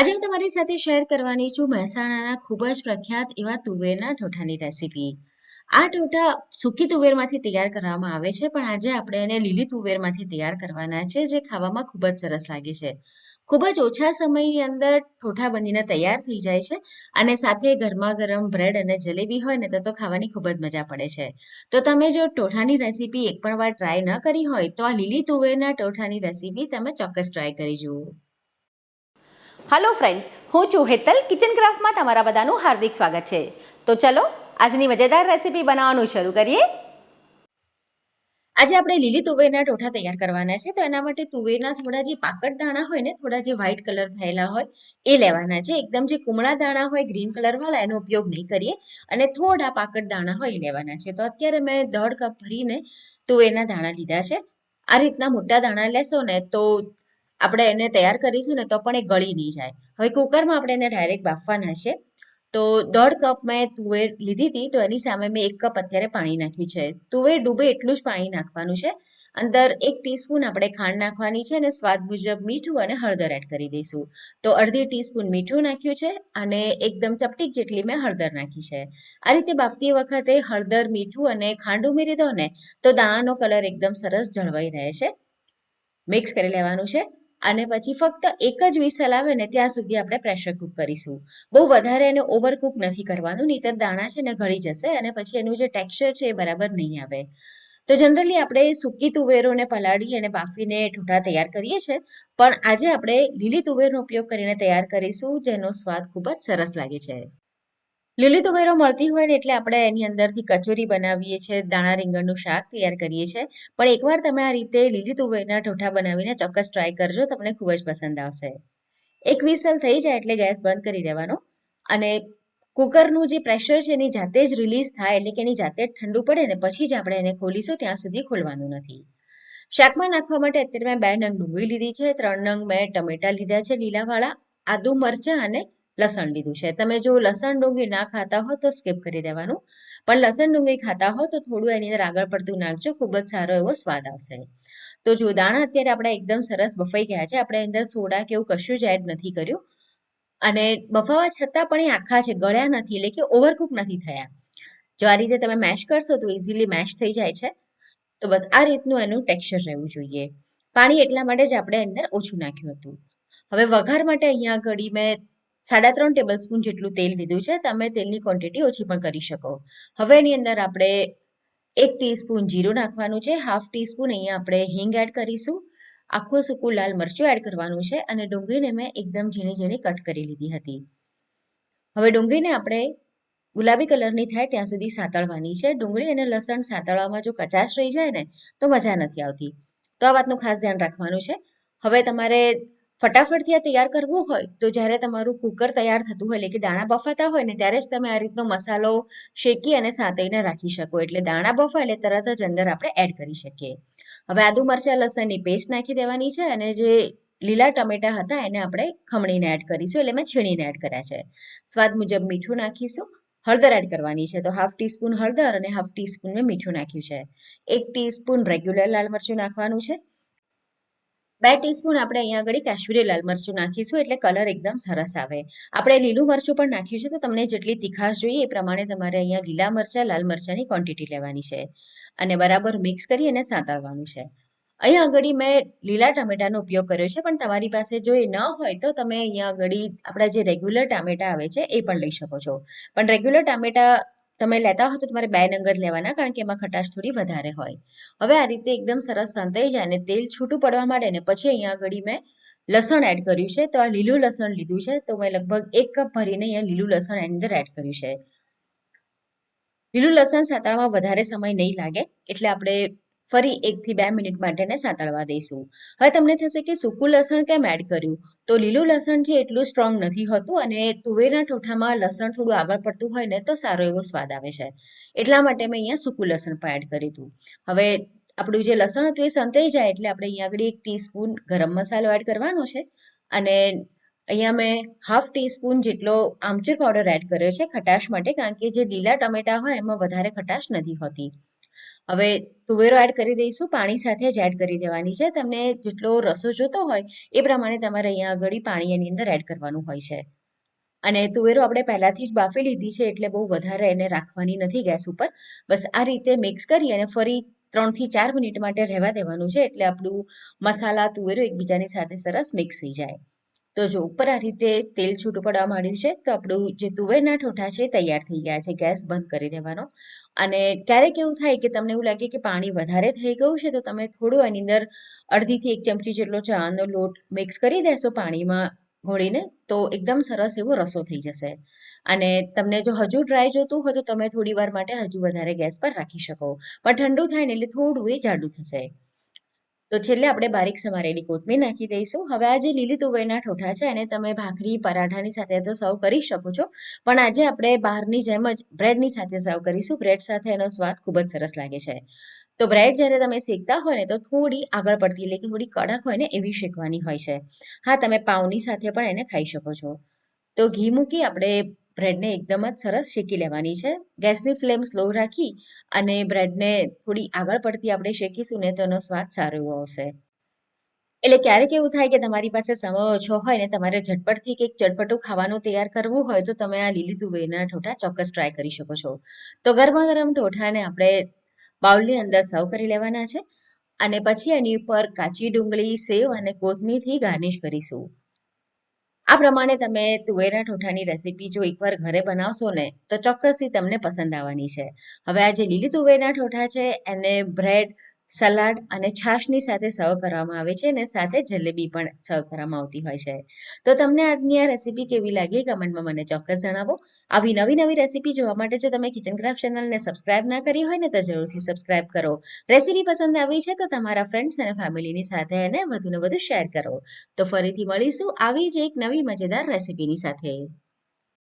આજે હું તમારી સાથે શેર કરવાની છું મહેસાણાના ખૂબ જ પ્રખ્યાત એવા તુવેરના ઠોઠાની રેસીપી આ ઠોઠા સૂકી તુવેરમાંથી તૈયાર કરવામાં આવે છે, પણ આજે આપણે એને લીલી તુવેરમાંથી તૈયાર કરવાના છે, જે ખાવામાં ખૂબ જ સરસ લાગે છે. ખૂબ જ ઓછા સમયની અંદર ઠોઠા બનીને તૈયાર થઈ જાય છે અને સાથે ગરમા ગરમ બ્રેડ અને જલેબી હોય ને તો તો ખાવાની ખૂબ જ મજા પડે છે. તો તમે જો ઠોઠાની રેસીપી એક પણ વાર ટ્રાય ન કરી હોય તો આ લીલી તુવેરના ઠોઠાની રેસીપી તમે ચોક્કસ ટ્રાય કરી જુઓ. હલો ફ્રેન્ડ્સ હું છું હેતલ કિચન ક્રાફ્ટમાં તમારા બધાનું હાર્દિક સ્વાગત છે. તો ચલો, આજની મજેદાર રેસીપી બનાવવાનું શરૂ કરીએ. આજે આપણે લીલી તુવેરના ટોઠા તૈયાર કરવાના છે, તો એના માટે તુવેરના થોડા જે પાકડ દાણા હોય ને, થોડા જે વ્હાઇટ કલર થયેલા હોય, એ લેવાના છે. એકદમ જે કુમળા દાણા હોય ગ્રીન કલર વાળા, એનો ઉપયોગ નહીં કરીએ. અને થોડા પાકડ દાણા હોય, એ લેવાના છે. તો અત્યારે મેં દોઢ કપ ભરીને તુવેરના દાણા લીધા છે. આ રીતના મોટા દાણા લેશો ને, તો આપણે એને તૈયાર કરીશું ને તો પણ એ ગળી નહીં જાય. હવે કુકરમાં આપણે એને ડાયરેક્ટ બાફવાના છે. તો દોઢ કપ મેં તુવેર લીધી હતી, તો એની સામે મેં એક કપ અત્યારે પાણી નાખ્યું છે. તુવેર ડૂબે એટલું જ પાણી નાખવાનું છે. અંદર એક ટીસ્પૂન આપણે ખાંડ નાખવાની છે અને સ્વાદ મુજબ મીઠું અને હળદર એડ કરી દઈશું. તો અડધી ટીસ્પૂન મીઠું નાખ્યું છે અને એકદમ ચપટીક જેટલી મેં હળદર નાખી છે. આ રીતે બાફતી વખતે હળદર, મીઠું અને ખાંડ ઉમેરી દો ને તો દાણાનો કલર એકદમ સરસ જળવાઈ રહે છે. મિક્સ કરી લેવાનું છે. અને પછી ફક્ત એક જ વિસલ આવે ને ત્યાં સુધી આપણે પ્રેશર કુક કરીશું. બહુ વધારે એને ઓવરકુક નથી કરવાનું, નહીતર દાણા છે ને ગળી જશે અને પછી એનું જે ટેક્સચર છે એ બરાબર નહીં આવે. તો જનરલી આપણે સૂકી તુવેરોને પલાળી અને બાફીને ઠૂઠા તૈયાર કરીએ છીએ, પણ આજે આપણે લીલી તુવેરનો ઉપયોગ કરીને તૈયાર કરીશું, જેનો સ્વાદ ખૂબ જ સરસ લાગે છે. લીલી તુવેરો મળતી હોય ને એટલે આપણે એની અંદરથી કચોરી બનાવીએ છીએ દાણા રીંગણનું શાક તૈયાર કરીએ છીએ પણ એકવાર તમે આ રીતે લીલી તુવેરના ઠોઠા બનાવીને ચોક્કસ ટ્રાય કરજો, તમને ખૂબ જ પસંદ આવશે. એક વિસલ થઈ જાય એટલે ગેસ બંધ કરી દેવાનો અને કુકરનું જે પ્રેશર છે એની જાતે જ રિલીઝ થાય એટલે કે એની જાતે જ ઠંડુ પડે ને પછી જ આપણે એને ખોલીશું, ત્યાં સુધી ખોલવાનું નથી. શાકમાં નાખવા માટે અત્યારે મેં બે નંગ ડુંગળી લીધી છે, ત્રણ નંગ મેં ટમેટા લીધા છે, લીલાવાળા, આદુ મરચાં અને લસણ લીધું છે. તમે જો લસણ ડુંગળી ના ખાતા હો તો સ્કીપ કરી દેવાનું. પણ લસણ ડુંગળી ખાતા હો તો થોડું એની અંદર આગળ પડતું નાખજો, ખૂબ જ સારો એવો સ્વાદ આવશે. તો જો દાણા અત્યારે આપણે એકદમ સરસ બફાઈ ગયા છે. આપણે અંદર સોડા કે એવું કશું જ એડ નથી કર્યું. અને બફાવા છતાં પણ એ આખા છે, ગળ્યા નથી, એટલે કે ઓવરકુક નથી થયા. જો આ રીતે તમે મેશ કરશો તો ઇઝીલી મેશ થઈ જાય છે. તો બસ આ રીતનું એનું ટેક્સચર રહેવું જોઈએ. પાણી એટલા માટે જ આપણે અંદર ઓછું નાખ્યું હતું. હવે વઘાર માટે અહીંયા ઘડી મેં સાડા ત્રણ ટેબલ સ્પૂન જેટલું તેલ લીધું છે, તમે તેલની ક્વોન્ટિટી ઓછી પણ કરી શકો. હવે એની અંદર આપણે એક ટીસ્પૂન જીરું નાખવાનું છે, હાફ ટીસ્પૂન અહીંયા આપણે હિંગ એડ કરીશું, આખું સૂકું લાલ મરચું એડ કરવાનું છે અને ડુંગળીને મેં એકદમ ઝીણી ઝીણી કટ કરી લીધી હતી. હવે ડુંગળીને આપણે ગુલાબી કલરની થાય ત્યાં સુધી સાતળવાની છે. ડુંગળી અને લસણ સાતળવામાં જો કચાશ રહી જાય ને, તો મજા નથી આવતી. તો આ વાતનું ખાસ ધ્યાન રાખવાનું છે. હવે તમારે ફટાફટથી આ તૈયાર કરવું હોય તો જ્યારે તમારું કુકર તૈયાર થતું હોય, એટલે કે દાણા બફાતા હોય ને, ત્યારે જ તમે આ રીતનો મસાલો શેકી અને સાંતળીને રાખી શકો. એટલે દાણા બફાય એટલે તરત જ અંદર આપણે એડ કરી શકીએ. હવે આદુ મરચાં, લસણની પેસ્ટ નાખી દેવાની છે અને જે લીલા ટમેટા હતા એને આપણે ખમણીને એડ કરીશું. એટલે મેં છીણીને એડ કર્યા છે. સ્વાદ મુજબ મીઠું નાખીશું. હળદર એડ કરવાની છે. તો હાફ ટીસ્પૂન હળદર અને હાફ ટીસ્પૂન મેં મીઠું નાખ્યું છે. એક ટીસ્પૂન રેગ્યુલર લાલ મરચું નાખવાનું છે. બે ટીસ્પૂન આપણે અહીંયા આગળ કાશ્મીરી લાલ મરચું નાખીશું, એટલે કલર એકદમ સરસ આવે. આપણે લીલું મરચું પણ નાખ્યું છે, તો તમને જેટલી તીખાશ જોઈએ એ પ્રમાણે તમારે અહીંયા લીલા મરચાં, લાલ મરચાંની ક્વોન્ટિટી લેવાની છે. અને બરાબર મિક્સ કરી અને સાંતળવાનું છે. અહીંયા આગળ મેં લીલા ટામેટાનો ઉપયોગ કર્યો છે, પણ તમારી પાસે જો એ ન હોય, તો તમે અહીંયા આગળ આપણા જે રેગ્યુલર ટામેટા આવે છે, એ પણ લઈ શકો છો. પણ રેગ્યુલર ટામેટા તમે લેતા હો તો તમારે બે નંગર લેવાના કારણ કે એમાં ખટાશ થોડી વધારે હોય. હવે આ રીતે એકદમ સરસ સંતાઈ જાય અને તેલ છૂટું પડવા માંડે ને પછી અહીંયા આગળ મેં લસણ એડ કર્યું છે. તો આ લીલું લસણ લીધું છે. તો મેં લગભગ એક કપ ભરીને અહીંયા લીલું લસણ એની અંદર એડ કર્યું છે. લીલું લસણ સાતળવામાં વધારે સમય નહીં લાગે. એટલે આપણે ફરી એકથી બે મિનિટ માટે એને સાતળવા દઈશું. હવે તમને થશે કે સૂકું લસણ કેમ એડ કર્યું? તો લીલું લસણ છે એટલું સ્ટ્રોંગ નથી હોતું અને તુવેરના ઠોઠામાં લસણ થોડું આગળ પડતું હોય ને તો સારો એવો સ્વાદ આવે છે. એટલા માટે મેં અહીંયા સૂકું લસણ પણ એડ કર્યું હતું. હવે આપણું જે લસણ હતું એ સંતાઈ જાય એટલે આપણે અહીંયા આગળ એક ટીસ્પૂન ગરમ મસાલો એડ કરવાનો છે અને અહીંયા મેં હાફ ટીસ્પૂન જેટલો આમચૂર પાવડર એડ કર્યો છે ખટાશ માટે, કારણ કે જે લીલા ટમેટા હોય એમાં વધારે ખટાશ નથી હોતી. હવે તુવેરો એડ કરી દઈશું, પાણી સાથે જ એડ કરી દેવાની છે. તમને જેટલો રસો જોતો હોય, એ પ્રમાણે તમારે અહીંયા આગળ પાણી એની અંદર એડ કરવાનું હોય છે. અને તુવેરો આપણે પહેલાથી જ બાફી લીધી છે, એટલે બહુ વધારે એને રાખવાની નથી ગેસ ઉપર. બસ આ રીતે મિક્સ કરી અને ફરી ત્રણથી ચાર મિનિટ માટે રહેવા દેવાનું છે, એટલે આપણું મસાલા, તુવેરો એકબીજાની સાથે સરસ મિક્સ થઈ જાય. તો જો ઉપર આ રીતે તેલ છૂટું પડવા માંડ્યું છે, તો આપણું જે તુવેરના ઠોઠા છે તૈયાર થઈ ગયા છે ગેસ બંધ કરી દેવાનો. અને ક્યારેક એવું થાય કે તમને એવું લાગે કે પાણી વધારે થઈ ગયું છે, તો તમે થોડું એની અંદર અડધીથી એક ચમચી જેટલો ચાનો લોટ મિક્સ કરી દેશો પાણીમાં ઘોળીને, તો એકદમ સરસ એવો રસો થઈ જશે. અને તમને જો હજુ ડ્રાય જોતું હોય તો તમે થોડી વાર માટે હજુ વધારે ગેસ પર રાખી શકો. પણ ઠંડુ થાય ને એટલે થોડું એ જાડું થશે. તો છેલ્લે આપણે બારીક સમારેલી કોથમીર નાખી દઈશું. હવે આ જે લીલી તુવેરના ઠોઠા છે, એને તમે ભાખરી, પરાઠાની સાથે તો સર્વ કરી શકો છો. પણ આજે આપણે બહારની જેમ જ બ્રેડની સાથે સર્વ કરીશું. બ્રેડ સાથે એનો સ્વાદ ખૂબ જ સરસ લાગે છે. તો બ્રેડ જ્યારે તમે શેકતા હોય ને, તો થોડી આગળ પડતી, એટલે કે થોડી કડક હોય ને, એવી શેકવાની હોય છે. હા, તમે પાઉની સાથે પણ એને ખાઈ શકો છો. તો ઘી મૂકી આપણે બ્રેડને એકદમ જ સરસ શેકી લેવાની છે. ગેસની ફ્લેમ સ્લો રાખી અને બ્રેડને થોડી આગળ પડતી આપણે શેકીશું ને તો એનો સ્વાદ સારો એવો આવશે. એટલે ક્યારેક એવું થાય કે તમારી પાસે સમય ઓછો હોય ને તમારે ઝટપટથી કંઈક ચટપટું ખાવાનું તૈયાર કરવું હોય તો તમે આ લીલી તુવેરના ઢોઠા ચોક્કસ ટ્રાય કરી શકો છો. તો ગરમા ગરમ ઢોઠાને આપણે બાઉલની અંદર સર્વ કરી લેવાના છે અને પછી એની ઉપર કાચી ડુંગળી, સેવ અને કોથમીરથી ગાર્નિશ કરીશું. આ પ્રમાણે તમે તુવેરના ઠોઠાની રેસીપી જો એકવાર ઘરે બનાવશો ને, તો ચોક્કસથી તમને પસંદ આવવાની છે. હવે આ જે લીલી તુવેરના ઠોઠા છે, એને બ્રેડ સલાડ અને છાશની સાથે સર્વ કરવામાં આવે છે અને સાથે જલેબી પણ સર્વ કરવામાં આવતી હોય છે. તો તમને આજની આ રેસીપી કેવી લાગી? કમેન્ટમાં મને ચોક્કસ જણાવો. આવી નવી નવી રેસીપી જોવા માટે જો તમે કિચન ક્રાફ્ટ ચેનલને સબસ્ક્રાઇબ ના કરી હોય ને, તો જરૂરથી સબસ્ક્રાઇબ કરો. રેસીપી પસંદ આવી છે તો તમારા ફ્રેન્ડ્સ અને ફેમિલીની સાથે એને વધુને વધુ શેર કરો. તો ફરીથી મળીશું આવી જ એક નવી મજેદાર રેસીપીની સાથે.